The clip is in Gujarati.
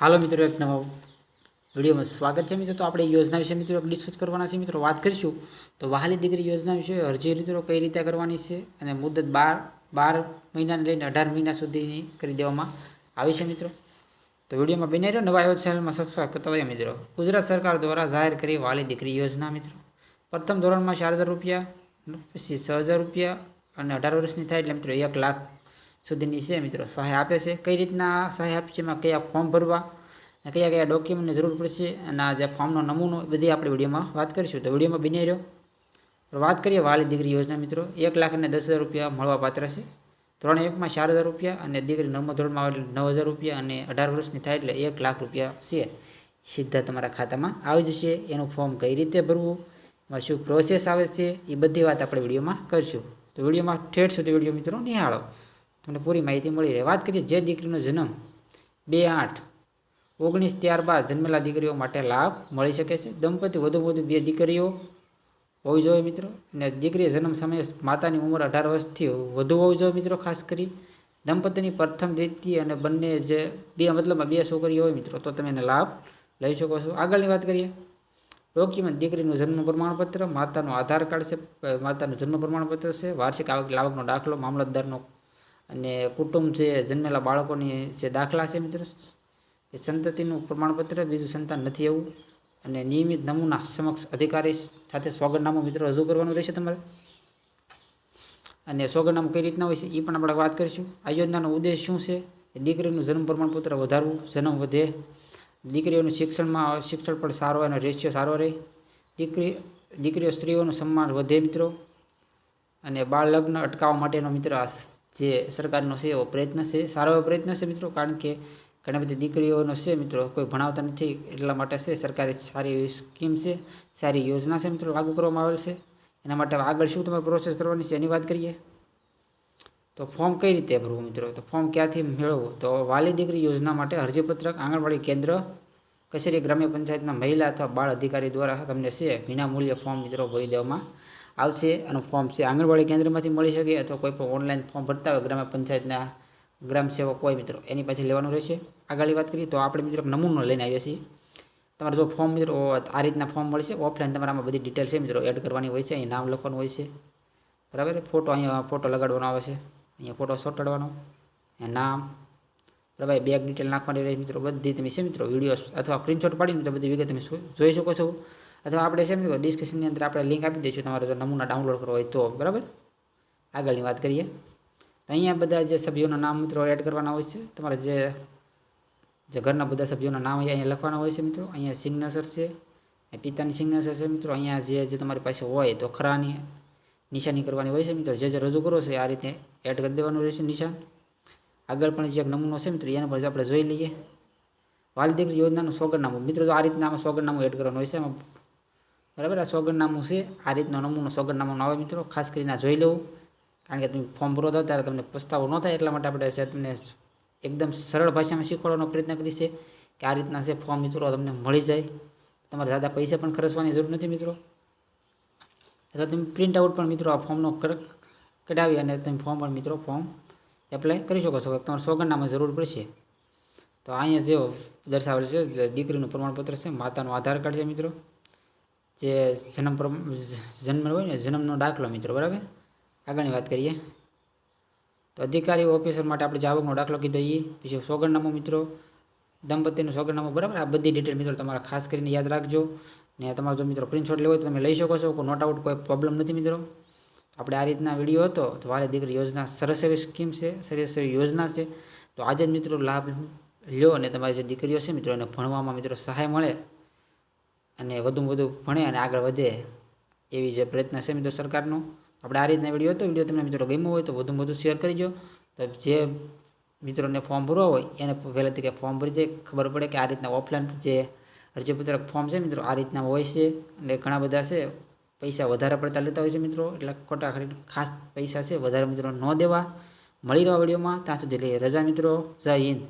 હાલો મિત્રો, એક નવા વિડીયોમાં સ્વાગત છે મિત્રો. તો આપણે યોજના વિશે મિત્રો ડિસ્કસ કરવાના છે મિત્રો, વાત કરીશું તો વહાલી દીકરી યોજના વિશે અરજી મિત્રો કઈ રીતે કરવાની છે અને મુદત બાર બાર મહિનાને લઈને અઢાર મહિના સુધીની કરી દેવામાં આવી છે મિત્રો. તો વિડીયોમાં બની રહ્યો નવા યોજ ચેનલમાં સબસ્ક્રાઈબ કરતા હોય મિત્રો. ગુજરાત સરકાર દ્વારા જાહેર કરી વહાલી દીકરી યોજના મિત્રો. પ્રથમ ધોરણમાં ચાર હજાર રૂપિયા, પછી છ હજાર રૂપિયા અને અઢાર વર્ષની થાય એટલે મિત્રો એક લાખ સુધીની છે મિત્રો. સહાય આપે છે. કઈ રીતના સહાય આપે છે, એમાં કયા ફોર્મ ભરવા અને કયા કયા ડોક્યુમેન્ટની જરૂર પડશે અને જે ફોર્મનો નમૂનો બધી આપણે વિડીયોમાં વાત કરીશું. તો વિડીયોમાં બની રહ્યો. વાત કરીએ વાલી દીકરી યોજના મિત્રો. એક લાખ અને દસ હજાર રૂપિયા મળવા પાત્ર છે. ધોરણ એકમાં ચાર હજાર રૂપિયા અને દીકરી નવમા ધોરણમાં આવે નવ હજાર રૂપિયા અને અઢાર વર્ષની થાય એટલે એક લાખ રૂપિયા છે. સીધા તમારા ખાતામાં આવી જશે. એનું ફોર્મ કઈ રીતે ભરવું, એમાં શું પ્રોસેસ આવે છે, એ બધી વાત આપણે વિડીયોમાં કરીશું. તો વિડીયોમાં ઠેઠ સુધી વીડિયો મિત્રો નિહાળો. તમને પૂરી માહિતી મળી રહે. વાત કરીએ જે દીકરીનો જન્મ બે આઠ ઓગણીસ ત્યારબાદ જન્મેલા દીકરીઓ માટે લાભ મળી શકે છે. દંપતી વધુ વધુ બે દીકરીઓ હોવી જોઈએ મિત્રો. અને દીકરી જન્મ સમયે માતાની ઉંમર અઢાર વર્ષથી વધુ હોવી જોઈએ મિત્રો, ખાસ કરી. દંપતીની પ્રથમ દ્વિતીય અને બંને જે બે મતલબમાં બે છોકરીઓ હોય મિત્રો, તો તમે એને લાભ લઈ શકો છો. આગળની વાત કરીએ. ડોક્યુમેન્ટ. દીકરીનું જન્મ પ્રમાણપત્ર, માતાનું આધાર કાર્ડ છે, માતાનું જન્મ પ્રમાણપત્ર છે, વાર્ષિક આવક લાવકનો દાખલો, મામલતદારનો અને કુટુંબ છે જન્મેલા બાળકોની જે દાખલા છે મિત્રો, એ સંતતિનું પ્રમાણપત્ર, બીજું સંતાન નથી એવું. અને નિયમિત નમૂના સમક્ષ અધિકારી સાથે સોગંદનામું મિત્રો રજૂ કરવાનું રહેશે તમારે. અને સોગંદનામું કઈ રીતના હોય છે એ પણ આપણે વાત કરીશું. આ યોજનાનો ઉદ્દેશ શું છે? દીકરીનું જન્મ પ્રમાણપત્ર વધારવું, જન્મ વધે. દીકરીઓનું શિક્ષણમાં, શિક્ષણ પણ સારો અને રેશિયો સારો રહે. દીકરી, દીકરીઓ સ્ત્રીઓનું સન્માન વધે મિત્રો. અને બાળ લગ્ન અટકાવવા માટેનો મિત્ર આ જે સરકારનો છે એવો પ્રયત્ન છે, સારો એવો પ્રયત્ન છે મિત્રો, કારણ કે ઘણી બધી દીકરીઓનો છે મિત્રો, કોઈ ભણાવતા નથી, એટલા માટે છે સરકારે સારી એવી સ્કીમ છે, સારી યોજના છે મિત્રો, લાગુ કરવામાં આવેલ છે. એના માટે આગળ શું તમારે પ્રોસેસ કરવાની છે એની વાત કરીએ? તો ફોર્મ કઈ રીતે ભરવું મિત્રો? તો ફોર્મ ક્યાંથી મેળવવું? તો વાલી દીકરી યોજના માટે અરજીપત્રક આંગણવાડી કેન્દ્ર, કચેરી ગ્રામ્ય પંચાયતના મહિલા અથવા બાળ અધિકારી દ્વારા તમને છે, વિનામૂલ્ય ફોર્મ મિત્રો ભરી દેવામાં આવશે અને ફોર્મ છે. આંગણવાડી કેન્દ્રમાંથી મળી શકે અથવા કોઈ પણ ઓનલાઈન ફોર્મ ભરતા હોય ગ્રામ્ય પંચાયતના ગ્રામ સેવક હોય મિત્રો, એની પાસેથી લેવાનું રહેશે. આગળની વાત કરીએ તો આપણે મિત્રો નમૂનો લઈને આવીએ છીએ. તમારે જો ફોર્મ મિત્રો, આ રીતના ફોર્મ મળશે ઓફલાઈન તમારામાં બધી ડિટેલ છે મિત્રો એડ કરવાની હોય છે, અહીં નામ લખવાનું હોય છે. બરાબર? ફોટો અહીંયા ફોટો લગાડવાનો આવે છે. અહીંયા ફોટો ચોંટાડવાનો નામ. બરાબર? બેગ ડિટેલ નાખવાની રહે મિત્રો. બધી તમે છે મિત્રો વીડિયો અથવા સ્ક્રીનશોટ પાડીને તો બધી વિગત તમે જોઈ શકો છો. અથવા આપણે છે મિત્રો ડિસ્ક્રિપ્શનની અંદર આપણે લિંક આપી દઈશું તમારે જો નમૂના ડાઉનલોડ કરવો હોય તો, બરાબર? આગળની વાત કરીએ. અહીંયા બધા જે સભ્યોના નામ મિત્રો એડ કરવાના હોય છે, તમારે જે જે ઘરના બધા સભ્યોના નામ અહીંયા લખવાના હોય છે મિત્રો, અહીંયા સિગ્નેચર છે પિતાની સિગ્નેચર છે મિત્રો, અહીંયા જે જે તમારી પાસે હોય તો ખરાની નિશાની કરવાની હોય છે મિત્રો, જે જે રજૂ કરો છે આ રીતે એડ કરી દેવાનું રહેશે નિશાન. આગળ પણ જે એક નમૂનો છે મિત્રો, એના પર આપણે જોઈ લઈએ. વાલી યોજનાનું સોગરનામું મિત્રો તો આ રીતના આમાં સોગરનામું એડ કરવાનું હોય છે એમાં બરાબર? આ સોગંદનામું છે. આ રીતનો નમૂનો સોગંદનામું આવે મિત્રો. ખાસ કરીને જોઈ લેવું કારણ કે તમે ફોર્મ ભરો થાવ ત્યારે તમને પસ્તાવો ન થાય એટલા માટે આપણે તમને એકદમ સરળ ભાષામાં શીખવાડવાનો પ્રયત્ન કરી છે કે આ રીતના છે ફોર્મ મિત્રો તમને મળી જાય. તમારે દાદા પૈસા પણ ખર્ચવાની જરૂર નથી મિત્રો. અથવા તમે પ્રિન્ટ આઉટ પણ મિત્રો આ ફોર્મનો કઢાવી અને તમે ફોર્મ પણ મિત્રો ફોર્મ એપ્લાય કરી શકો છો. તમારે સોગંદનામાં જરૂર પડશે. તો અહીંયા જે દર્શાવેલું છે દીકરીનું પ્રમાણપત્ર છે, માતાનું આધાર કાર્ડ છે મિત્રો. જે જન્મ જન્મ હોય ને, જન્મનો દાખલો મિત્રો, બરાબર? આગળની વાત કરીએ. તો અધિકારી ઓફિસર માટે આપણે જે આવકનો દાખલો કીધો એ પછી સોગંદનામું મિત્રો, દંપતીનું સોગંદનામું, બરાબર? આ બધી ડિટેલ મિત્રો તમારે ખાસ કરીને યાદ રાખજો. ને તમારો જો મિત્રો સ્ક્રીનશોટ લેવો હોય તો તમે લઈ શકો છો. કોઈ નોટ આઉટ કોઈ પ્રોબ્લેમ નથી મિત્રો. આપણે આ રીતના વીડિયો હતો, તો વારે દીકરી યોજના સરસ એવી સ્કીમ છે, સરસ એવી યોજના છે. તો આજે જ મિત્રો લાભ લ્યો અને તમારી જે દીકરીઓ છે મિત્રો, એને ભણવામાં મિત્રો સહાય મળે. અને વધુમાં વધુ ભણે અને આગળ વધે એવી જે પ્રયત્ન છે મિત્રો સરકારનો. આપણે આ રીતના વીડિયો હતો વીડિયો તમને મિત્રો ગમ્યો હોય તો વધુ વધુ શેર કરજો તો જે મિત્રોને ફોર્મ ભરવા હોય, એને વહેલા કે ફોર્મ ભરી જાય ખબર પડે કે આ રીતના ઓફલાઈન જે અરજીપત્રક ફોર્મ છે મિત્રો, આ રીતના હોય છે. અને ઘણા બધા છે, પૈસા વધારે પડતા લેતા હોય છે મિત્રો. એટલે ખોટા ખાસ પૈસા છે, વધારે મિત્રો ન દેવા. મળી રહ્યા વિડીયોમાં ત્યાં સુધી રજા મિત્રો. જય હિન્દ.